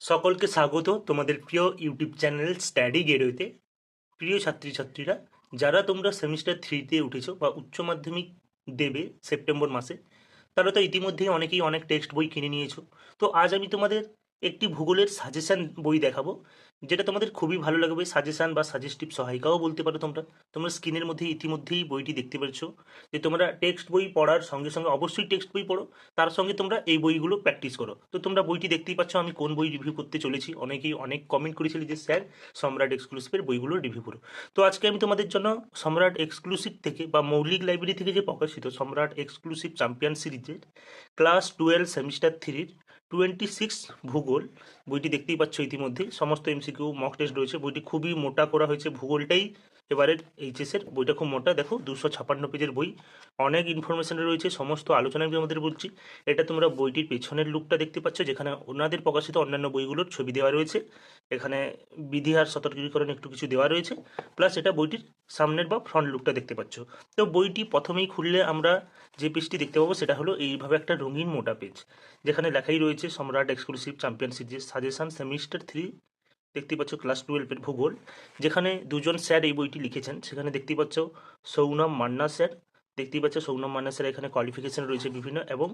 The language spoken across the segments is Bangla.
সকলকে স্বাগত তোমাদের প্রিয় ইউটিউব চ্যানেল স্ট্যাডি গেরোতে। প্রিয় ছাত্রীছাত্রীরা, যারা তোমরা সেমিস্টার থ্রিতে উঠেছো বা উচ্চ মাধ্যমিক দেবে সেপ্টেম্বর মাসে, তারা তো ইতিমধ্যেই অনেকেই অনেক টেক্সট বই কিনে নিয়েছো। তো আজ আমি তোমাদের একটি ভূগোলের সাজেশন বই দেখাবো, যেটা তোমাদের খুবই ভালো লাগবে সাজেশান বা সাজেস্টিভ সহায়িকাও বলতে পারো তোমরা। তোমরা স্ক্রিনের মধ্যে ইতিমধ্যেই বইটি দেখতে পাচ্ছ যে তোমরা টেক্সট বই পড়ার সঙ্গে সঙ্গে অবশ্যই টেক্সট বই পড়ো, তার সঙ্গে তোমরা এই বইগুলো প্র্যাকটিস করো। তো তোমরা বইটি দেখতেই পাচ্ছ, আমি কোন বই রিভিউ করতে চলেছি? অনেকেই অনেক কমেন্ট করেছিল যে, স্যার, সম্রাট এক্সক্লুসিভের বইগুলো রিভিউ করো। তো আজকে আমি তোমাদের জন্য সম্রাট এক্সক্লুসিভ থেকে বা মৌলিক লাইব্রেরি থেকে যে প্রকাশিত সম্রাট এক্সক্লুসিভ চ্যাম্পিয়ন সিরিজের ক্লাস টুয়েলভ সেমিস্টার থ্রির টোয়েন্টি সিক্স ভূগোল, বইটি দেখতেই পাচ্ছ ইতিমধ্যে সমস্ত এমসিকিউ মক টেস্ট রয়েছে। বইটি খুবই মোটা করা হয়েছে। ভূগোলটাই এবারের এইচএসের বইটা খুব মোটা। দেখো, দুশো ছাপান্ন পেজের বই। অনেক ইনফরমেশন রয়েছে, সমস্ত আলোচনা আমি আমাদের বলছি। এটা তোমরা বইটির পেছনের লুকটা দেখতে পাচ্ছ, যেখানে ওনাদের প্রকাশিত অন্যান্য বইগুলোর ছবি দেওয়া রয়েছে। এখানে বিধি আর সতর্কীকরণ একটু কিছু দেওয়া রয়েছে। প্লাস এটা বইটির সামনের বা ফ্রন্ট লুকটা দেখতে পাচ্ছ। তো বইটি প্রথমেই খুললে আমরা যে পেজটি দেখতে পাবো, সেটা হলো এইভাবে একটা রঙিন মোটা পেজ যেখানে লেখাই রয়েছে, Samrat exclusive champion series suggestion semester three দেখতেই পাচ্ছ ক্লাস টুয়েলভের ভূগোল, যেখানে দুজন স্যার এই বইটি লিখেছেন। সেখানে দেখতে পাচ্ছ সৌনম মান্না স্যার, দেখতেই পাচ্ছ সৌনম মান্না স্যার এখানে কোয়ালিফিকেশন রয়েছে বিভিন্ন, এবং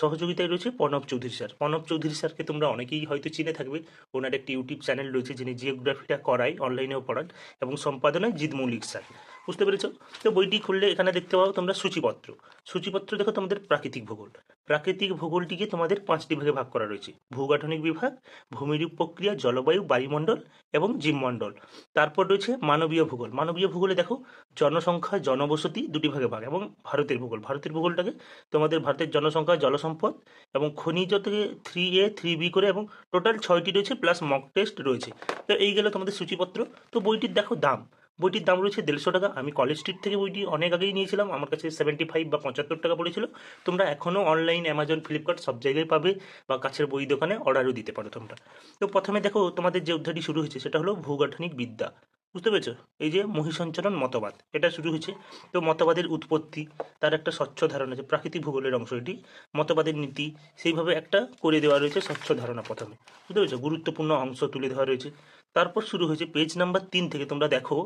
সহযোগিতায় রয়েছে প্রণব চৌধুরী স্যার। প্রণব চৌধুরী স্যারকে তোমরা অনেকেই হয়তো চিনে থাকবে, ওনার একটি ইউটিউব চ্যানেল রয়েছে যিনি জিওগ্রাফিটা করায় অনলাইনেও পড়ান, এবং সম্পাদনায় জিৎ মৌলিক স্যার। বুঝতে পেরেছ? তো বইটি খুললে এখানে দেখতে পাবো তোমরা সূচিপত্র। সূচিপত্র দেখো তোমাদের প্রাকৃতিক ভূগোল। প্রাকৃতিক ভূগোলটিকে তোমাদের পাঁচটি ভাগে ভাগ করা রয়েছে। ভূগঠনিক বিভাগ, ভূমিরূপ প্রক্রিয়া, জলবায়ু, বায়ুমণ্ডল এবং জীবমণ্ডল। তারপর রয়েছে মানবীয় ভূগোল। মানবীয় ভূগোলে দেখো, জনসংখ্যা, জনবসতি দুটি ভাগে ভাগ এবং ভারতের ভূগোল। ভারতের ভূগোলটাকে তোমাদের ভারতের জনসংখ্যা, জলসম্পদ এবং খনিজ থেকে থ্রি এ থ্রি বি করে এবং টোটাল ছয়টি রয়েছে প্লাস মক টেস্ট রয়েছে। তো এই গেল তোমাদের সূচিপত্র। তো বইটির দেখো দাম। বইটির দাম রয়েছে দেড়শো টাকা। আমি কলেজ স্ট্রিট থেকে বইটি অনেক আগেই নিয়েছিলাম। আমার কাছে সেভেন্টি ফাইভ বা পঁচাত্তর টাকা পড়েছিল। তোমরা এখনও অনলাইন অ্যামাজন ফ্লিপকার্ট সব জায়গায় পাবে বা কাছের বই দোকানে অর্ডারও দিতে পারো তোমরা। তো প্রথমে দেখো, তোমাদের যে অধ্যায়টি শুরু হয়েছে, সেটা হলো ভূগঠনিক বিদ্যা। বুঝতে পেরেছ? এই যে মহিসঞ্চরণ মতবাদ, এটা শুরু হয়েছে। তো মতবাদের উৎপত্তি, তার একটা স্বচ্ছ ধারণা আছে, প্রাকৃতিক ভূগোলের অংশ এটি। মতবাদের নীতি, সেইভাবে একটা করে দেওয়া রয়েছে স্বচ্ছ ধারণা প্রথমে। বুঝতে পেরেছ? গুরুত্বপূর্ণ অংশ তুলে দেওয়া রয়েছে। তারপর শুরু হয়েছে পেজ নাম্বার তিন থেকে তোমরা দেখো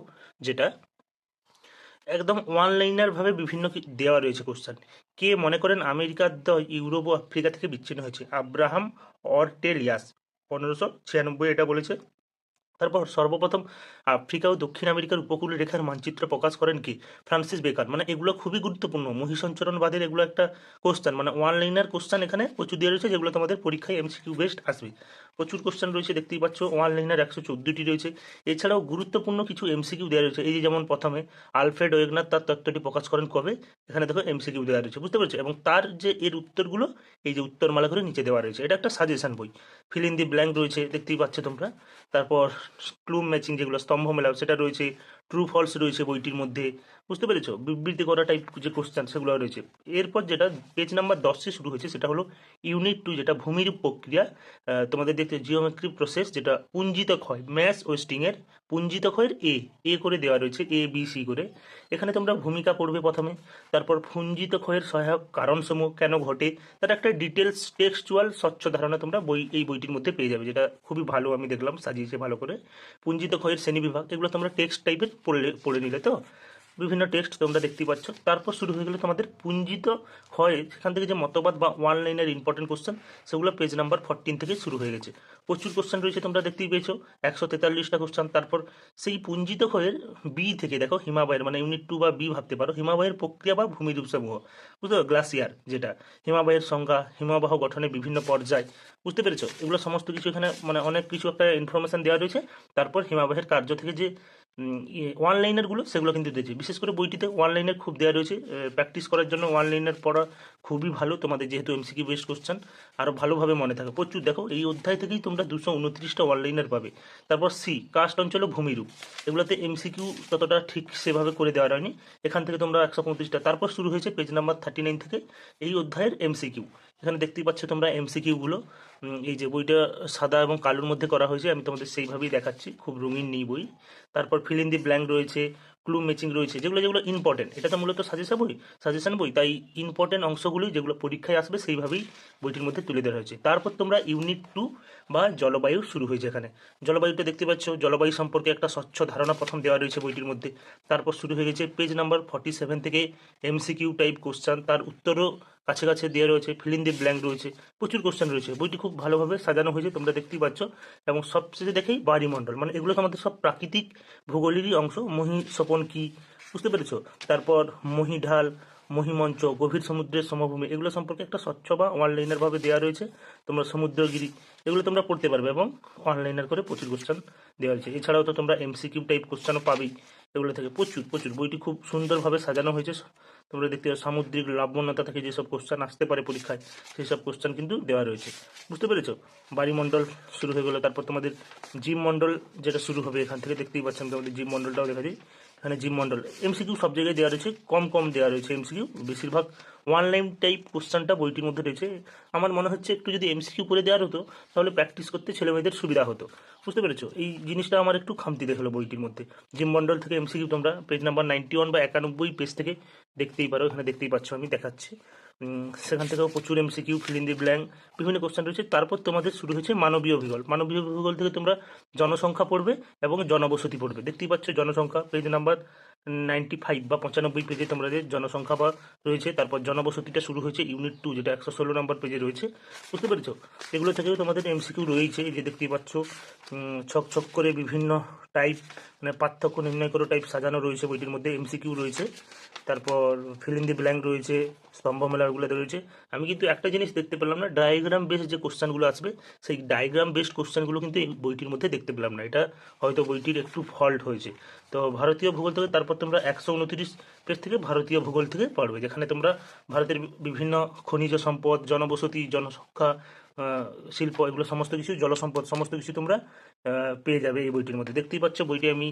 যেটা। একদম ওয়ান লাইনার ভাবে বিভিন্ন দেওয়া রয়েছে কোশ্চেন কে মনে করেন আমেরিকার দল ইউরোপ ও আফ্রিকা থেকে বিচ্ছিন্ন হয়েছে? আব্রাহাম অরটেলিয়াস, পনেরোশো ছিয়ানব্বই এটা বলেছে। তারপর সর্বপ্রথম আফ্রিকা ও দক্ষিণ আমেরিকার উপকূল রেখার মানচিত্র প্রকাশ করেন কি? ফ্রান্সিস বেকার। মানে এগুলো খুবই গুরুত্বপূর্ণ। মহিসঞ্চরণবাদের এগুলো একটা কোশ্চেন মানে ওয়ান লাইনার কোশ্চেন এখানে প্রচুর দেওয়া রয়েছে, যেগুলো তোমাদের পরীক্ষায় এমসিকিউ বেস্ট আসবে। প্রচুর কোশ্চেন রয়েছে, দেখতেই পাচ্ছ। ওয়ান লাইনার একশো চোদ্দোটি রয়েছে। এছাড়াও গুরুত্বপূর্ণ কিছু এমসিকিউ দেওয়া রয়েছে। এই যে যেমন প্রথমে আলফ্রেড ওয়েগনার তার তত্ত্বটি প্রকাশ করেন কবে? এখানে দেখো এমসিকিউ দেওয়া রয়েছে, বুঝতে পেরেছ? এবং তার যে এর উত্তরগুলো, এই যে উত্তরমালা করে নিচে দেওয়া রয়েছে। এটা একটা সাজেশন বই। ফিল ইন দি ব্ল্যাঙ্ক রয়েছে, দেখতেই পাচ্ছ তোমরা। তারপর ক্লুম ম্যাচিং যেগুলো, স্তম্ভ মেলাও, সেটা রয়েছে। ট্রু ফলস রয়েছে বইটির মধ্যে। বুঝতে পেরেছ? বিবৃতি করা টাইপ যে কোশ্চেন সেগুলো রয়েছে। এরপর যেটা পেজ নাম্বার দশে শুরু হয়েছে, সেটা হলো ইউনিট টু যেটা ভূমির প্রক্রিয়া। তোমাদের দেখতে জিওমেট্রি প্রসেস যেটা পুঞ্জিত ক্ষয় ম্যাস ওয়েস্টিংয়ের পুঞ্জিত ক্ষয়ের এ এ করে দেওয়া রয়েছে এ বি সি করে। এখানে তোমরা ভূমিকা পড়বে প্রথমে, তারপর পুঞ্জিত ক্ষয়ের সহায়ক কারণসমূহ কেন ঘটে, তার একটা ডিটেলস টেক্সচুয়াল স্বচ্ছ ধারণা তোমরা বই, এই বইটির মধ্যে পেয়ে যাবে, যেটা খুবই ভালো আমি দেখলাম, সাজিয়েছে ভালো করে। পুঞ্জিত ক্ষয়ের শ্রেণীবিভাগ, এগুলো তোমরা টেক্সট টাইপের পড়লে, পড়ে নিলে তো? বিভিন্ন টেক্সট তোমরা দেখতে পাচ্ছ। তারপর শুরু হয়ে গেলে তোমাদের পুঞ্জিত হয়। সেখান থেকে যে মতবাদ বা ওয়ান লাইনের ইম্পর্টেন্ট কোশ্চেন সেগুলো পেজ নাম্বার ফোরটিন থেকে শুরু হয়ে গেছে। প্রচুর কোশ্চেন রয়েছে, তোমরা দেখতেই পেয়েছ। একশো তেতাল্লিশটা কোশ্চেন তারপর সেই পুঞ্জিত ক্ষয়ের বি থেকে, দেখো হিমালয়ের মানে ইউনিট টু বা বি ভাবতে পারো হিমালয়ের প্রক্রিয়া বা ভূমিরূপ সমূহ বুঝতে পারো? গ্লাসিয়ার যেটা। হিমালয়ের সংজ্ঞা, হিমবাহ গঠনের বিভিন্ন পর্যায়। বুঝতে পেরেছ? এগুলো সমস্ত কিছু এখানে মানে অনেক কিছু একটা ইনফরমেশন দেওয়া রয়েছে। তারপর হিমাবাহের কার্য থেকে যে ওয়ান লাইনারগুলো সেগুলো কিন্তু দিয়েছে বিশেষ করে বইটিতে ওয়ান লাইনার খুব দেওয়া রয়েছে। প্র্যাকটিস করার জন্য ওয়ান লাইনার পড়া খুবই ভালো। তোমাদের যেহেতু এমসিকিউ বেস্ট কোশ্চেন আরও ভালোভাবে মনে থাকে। প্রচুর, দেখো, এই অধ্যায় থেকেই তোমরা দুশো উনত্রিশটা ওয়ান লাইনার পাবে। তারপর সি কাস্ট অঞ্চল ভূমিরূপ। এগুলোতে এমসিকিউ ততটা ঠিক সেভাবে করে দেওয়া হয়নি। এখান থেকে তোমরা একশো পঁয়ত্রিশটা। তারপর শুরু হয়েছে পেজ নাম্বার থার্টি নাইন থেকে এই অধ্যায়ের এমসিকিউ এখানে দেখতেই পাচ্ছ তোমরা এমসিকিউগুলো এই যে বইটা সাদা এবং কালোর মধ্যে করা হয়েছে, আমি তোমাদের সেইভাবেই দেখাচ্ছি। খুব রঙিন নেই বই। তারপর ফিল ইন দি ব্ল্যাঙ্ক রয়েছে। ক্লু ম্যাচিং রয়েছে, যেগুলো যেগুলো ইম্পর্টেন্ট এটা তো মূলত সাজেশন বই সাজেশন বই। তাই ইম্পর্টেন্ট অংশগুলি যেগুলো পরীক্ষায় আসবে, সেইভাবেই বইটির মধ্যে তুলে ধরা হয়েছে। তারপর তোমরা ইউনিট টু বা জলবায়ু শুরু হয়েছে এখানে। জলবায়ুটা দেখতে পাচ্ছ, জলবায়ু সম্পর্কে একটা স্বচ্ছ ধারণা প্রথম দেওয়া রয়েছে বইটির মধ্যে। তারপর শুরু হয়ে গেছে পেজ নাম্বার ফর্টি সেভেন থেকে এমসিকিউ টাইপ কোশ্চান তার উত্তরও কাছে কাছে দেওয়া রয়েছে ফিলিং দি ব্ল্যাঙ্ক রয়েছে। প্রচুর কোশ্চেন রয়েছে। বইটি খুব ভালোভাবে সাজানো হয়েছে, তোমরা দেখতেই পাচ্ছ। এবং সবচেয়ে দেখেই বাড়িমণ্ডল। মানে এগুলো তো আমাদের সব প্রাকৃতিক ভূগোলেরই অংশ। মহি স্বপন কি? বুঝতে পেরেছ? তারপর মহিঢাল মহিমঞ্চ গভীর সমুদ্রের সমভূমি, এগুলো সম্পর্কে একটা স্বচ্ছ বা অনলাইনার ভাবে দেওয়া রয়েছে। তোমরা সমুদ্রগিরি, এগুলো তোমরা পড়তে পারবে এবং অনলাইনার করে প্রচুর কোশ্চেন দেওয়া রয়েছে এছাড়াও তো তোমরা এমসিকিউ টাইপ কোশ্চেনও পাবেই। এগুলো থেকে প্রচুর প্রচুর। বইটি খুব সুন্দরভাবে সাজানো হয়েছে। তোমরা দেখতে পাচ্ছ, সামুদ্রিক লাবণ্যতা থেকে যেসব কোশ্চেন আসতে পারে পরীক্ষায় সেই সব কোশ্চেন কিন্তু দেওয়া রয়েছে। বুঝতে পেরেছ? বাড়িমণ্ডল শুরু হয়ে গেলো। তারপর তোমাদের জিম মণ্ডল যেটা শুরু হবে, এখান থেকে দেখতেই পাচ্ছেন তোমাদের জিম মণ্ডলটাও দেখা যায় এখানে জিম মন্ডল। এমসিকিউ সব জায়গায় দেওয়া রয়েছে, কম কম দেওয়া রয়েছে এমসিকিউ বেশিরভাগ ওয়ান লাইন টাইপ কোশ্চেনটা বইটির মধ্যে রয়েছে। আমার মনে হচ্ছে একটু যদি এমসিকিউ করে দেওয়ার হতো, তাহলে প্র্যাকটিস করতে ছেলেমেয়েদের সুবিধা হতো। বুঝতে পেরেছ? এই জিনিসটা আমার একটু খামতি দেখাল বইটির মধ্যে। জিম মন্ডল থেকে এমসিকিউ তোমরা পেজ নাম্বার নাইনটি ওয়ান বা একানব্বই পেজ থেকে দেখতেই পারো, এখানে দেখতেই পাচ্ছ, আমি দেখাচ্ছি। সেখান থেকেও প্রচুর MCQ fill in the blank বিভিন্ন কোশ্চেন রয়েছে। তারপর তোমাদের শুরু হয়েছে মানবীয় ভূগোল মানবীয় ভূগোল থেকে তোমরা জনসংখ্যা পড়বে এবং জনবসতি পড়বে। দেখতেই পাচ্ছ জনসংখ্যা পেজ নাম্বার নাইনটি ফাইভ বা পঁচানব্বই পেজে তোমাদের জনসংখ্যা বা রয়েছে, তারপর জনবসতিটা শুরু হয়েছে ইউনিট টু যেটা একশো ষোলো নম্বর পেজে রয়েছে। বুঝতে পেরেছ? এগুলো থেকেও তোমাদের এমসিকিউ রয়েছে। যে দেখতেই পাচ্ছ ছক ছক করে বিভিন্ন টাইপ মানে পার্থক্য নির্ণয় করে টাইপ সাজানো রয়েছে বইটির মধ্যে এমসিকিউ রয়েছে, তারপর ফিল ইন দি ব্ল্যাঙ্ক রয়েছে, স্তম্ভ মেলাগুলোতে রয়েছে। আমি কিন্তু একটা জিনিস দেখতে পেলাম না ডায়াগ্রাম বেসড যে কোশ্চেনগুলো আসবে, সেই ডায়াগ্রাম বেসড কোশ্চেনগুলো কিন্তু এই বইটির মধ্যে দেখতে পেলাম না। এটা হয়তো বইটির একটু ফল্ট হয়েছে। তো ভারতীয় ভূগোল থেকে তারপর তোমরা একশো উনত্রিশ পেজ থেকে ভারতীয় ভূগোল থেকে পড়বে, যেখানে তোমরা ভারতের বিভিন্ন খনিজ সম্পদ, জনবসতি, জনসংখ্যা শিল্প, এগুলো সমস্ত কিছু, জলসম্পদ সমস্ত কিছু তোমরা পেয়ে যাবে এই বইটির মধ্যে। দেখতেই পাচ্ছ, বইটি আমি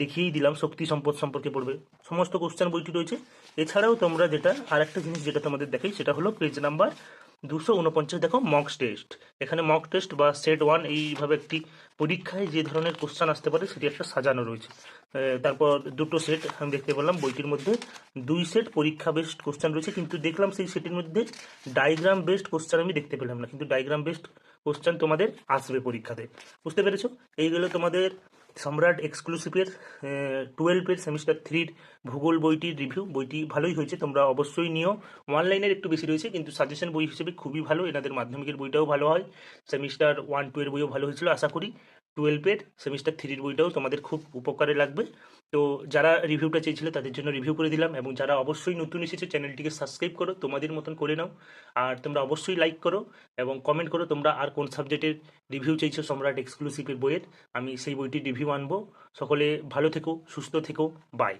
দেখিয়েই দিলাম, শক্তি সম্পদ সম্পর্কে পড়বে। সমস্ত কোশ্চেন বইটি রয়েছে। এছাড়াও তোমরা যেটা আরেকটা জিনিস যেটা তোমাদের দেখাই, সেটা হলো পেজ নাম্বার দুশো উনপঞ্চাশ দেখো মক টেস্ট এখানে মক টেস্ট বা সেট ওয়ান এইভাবে একটি পরীক্ষায় যে ধরনের কোশ্চেন আসতে পারে, সেটি একটা সাজানো রয়েছে। তারপর দুটো সেট আমি দেখতে পেলাম, বইটির মধ্যে দুই সেট পরীক্ষা বেসড কোশ্চেন রয়েছে, কিন্তু দেখলাম সেই সেটের মধ্যে ডায়গ্রাম বেসড কোশ্চেন আমি দেখতে পেলাম না, কিন্তু ডায়গ্রাম বেসড কোশ্চেন তোমাদের আসবে পরীক্ষাতে। বুঝতে পেরেছ? এইগুলো তোমাদের সম্রাট এক্সক্লুসিভের টুয়েলভের সেমিস্টার থ্রির ভূগোল বইটির রিভিউ বইটি ভালোই হয়েছে, তোমরা অবশ্যই নিও। অনলাইনের একটু বেশি রয়েছে, কিন্তু সাজেশন বই হিসেবে খুবই ভালো। এনাদের মাধ্যমিকের বইটাও ভালো হয়। সেমিস্টার ওয়ান টু এর বইও ভালো হয়েছিল, আশা করি। টুয়েলভের সেমিস্টার থ্রির বইটাও তোমাদের খুব উপকারে লাগবে। তো যারা রিভিউটা চেয়েছিল তাদের জন্য রিভিউ করে দিলাম এবং যারা অবশ্যই নতুন এসেছে, চ্যানেলটিকে সাবস্ক্রাইব করো, তোমাদের মতন করে নাও। আর তোমরা অবশ্যই লাইক করো এবং কমেন্ট করো তোমরা আর কোন সাবজেক্টের রিভিউ চেয়েছো সম্রাট এক্সক্লুসিভের বইয়ের। আমি সেই বইটির রিভিউ আনব। সকলে ভালো থেকো, সুস্থ থেকো। বাই